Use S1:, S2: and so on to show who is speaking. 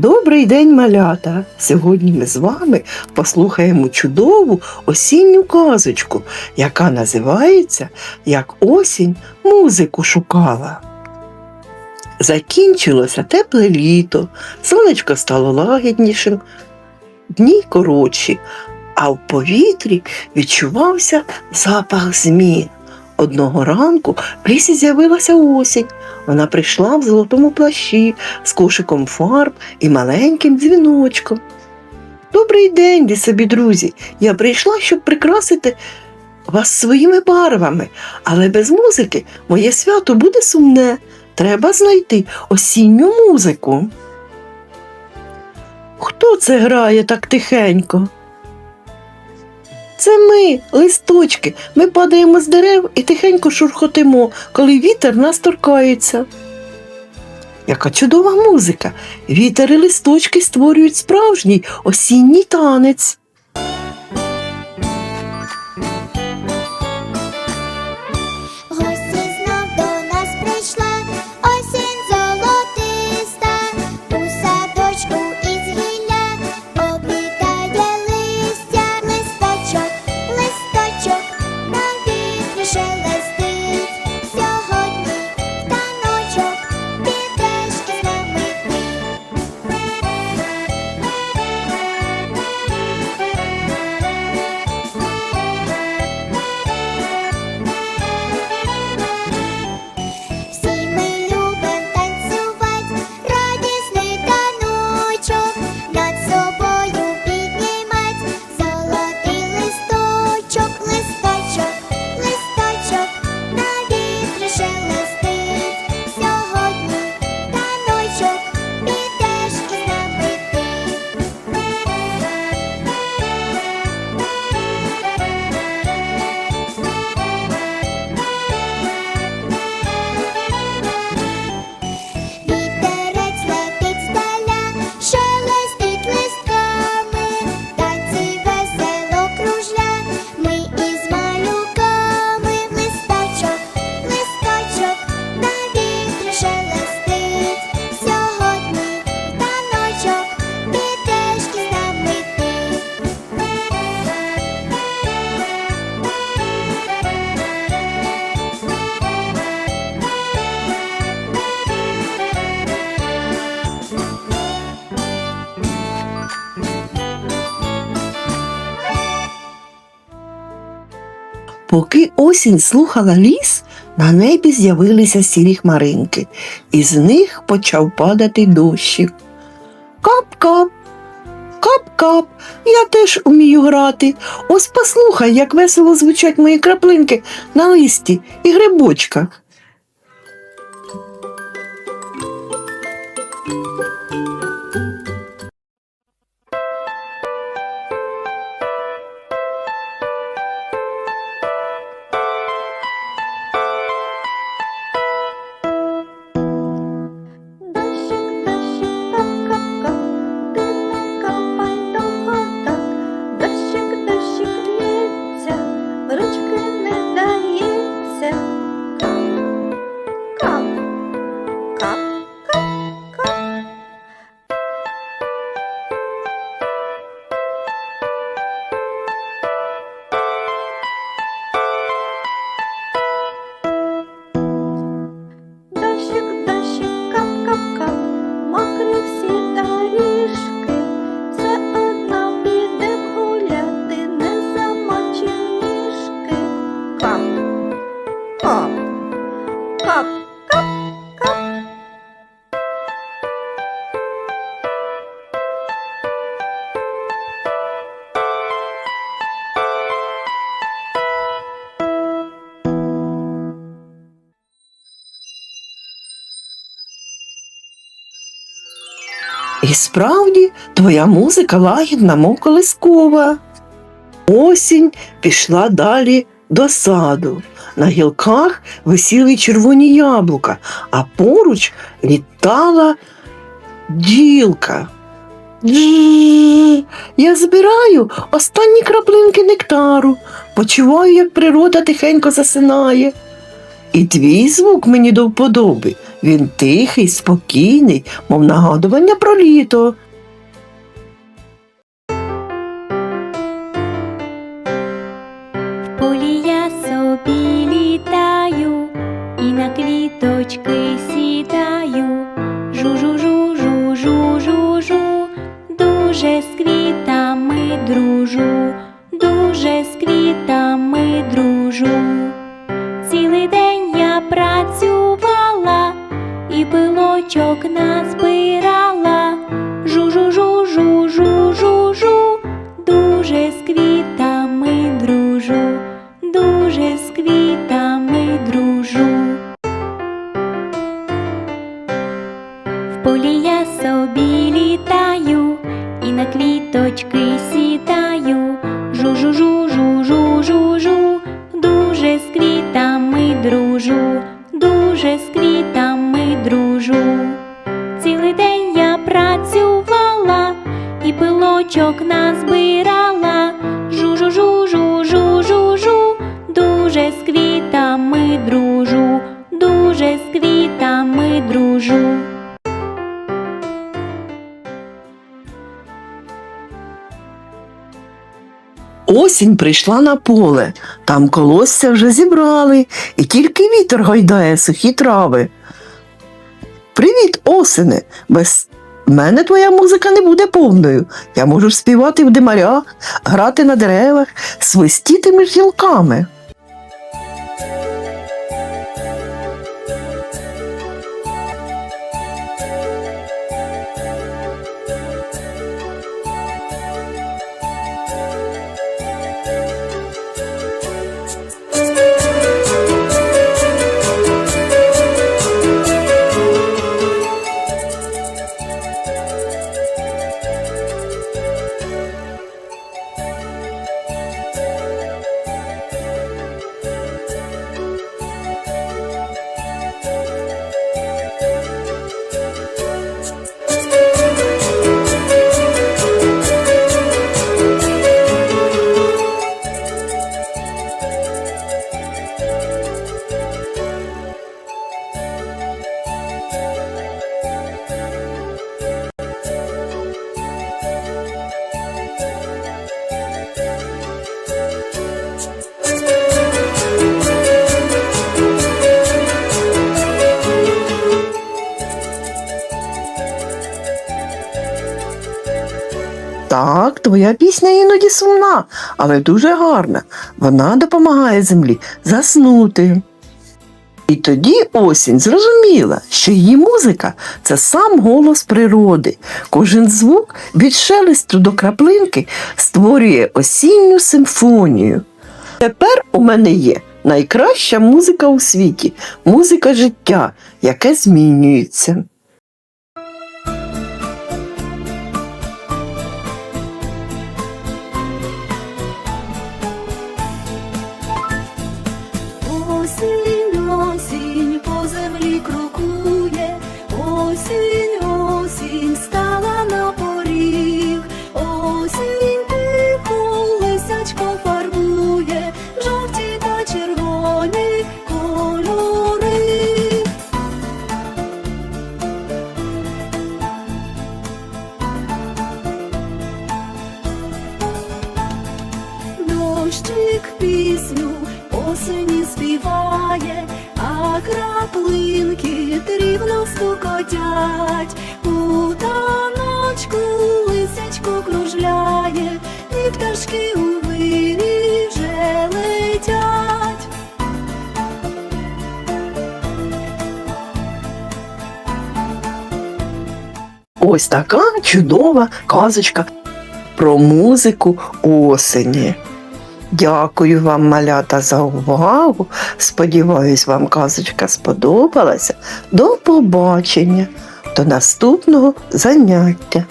S1: Добрий день, малята! Сьогодні ми з вами послухаємо чудову осінню казочку, яка називається Як осінь музику шукала. Закінчилося тепле літо, сонечко стало лагіднішим, дні коротші, а в повітрі відчувався запах змін. Одного ранку в лісі з'явилася осінь. Вона прийшла в золотому плащі з кошиком фарб і маленьким дзвіночком. Добрий день, ви собі, друзі. Я прийшла, щоб прикрасити вас своїми барвами, але без музики моє свято буде сумне. Треба знайти осінню музику. Хто це грає так тихенько? Це ми, листочки. Ми падаємо з дерев і тихенько шурхотимо, коли вітер нас торкається. Яка чудова музика! Вітер і листочки створюють справжній осінній танець. Поки осінь слухала ліс, на небі з'явилися сірі хмаринки, і з них почав падати дощик. Кап-кап, кап-кап, я теж умію грати. Ось послухай, як весело звучать мої краплинки на листі і грибочках.
S2: Кап, кап, кап.
S1: І справді твоя музика лагідна, мов колискова. Осінь пішла далі до саду. На гілках висіли червоні яблука, а поруч літала ділка. Я збираю останні краплинки нектару, почуваю, як природа тихенько засинає. І твій звук мені до вподоби. Він тихий, спокійний, мов нагадування про літо.
S3: Собі літаю і на квіточки сідаю. Жу-жу-жу-жу-жу-жу-жу, дуже з квітами дружу, дуже з квітами дружу. Цілий день я працювала і пилочок назбирала. Жу-жу-жу-жу-жу-жу-жу, дуже з квітами дружу, дуже з квітами дружу.
S1: Осінь прийшла на поле, там колосся вже зібрали, і тільки вітер гойдає сухі трави. Привіт, осени! Без мене твоя музика не буде повною. Я можу співати в димарях, грати на деревах, свистіти між гілками. Так, твоя пісня іноді сумна, але дуже гарна. Вона допомагає землі заснути. І тоді осінь зрозуміла, що її музика це сам голос природи. Кожен звук від шелесту до краплинки створює осінню симфонію. Тепер у мене є найкраща музика у світі музика життя, яке змінюється.
S4: Осінь, осінь у таночку лисячко кружляє, і пташки у вирі летять.
S1: Ось така чудова казочка про музику осені. Дякую вам, малята, за увагу. Сподіваюсь, вам казочка сподобалася. До побачення, до наступного заняття.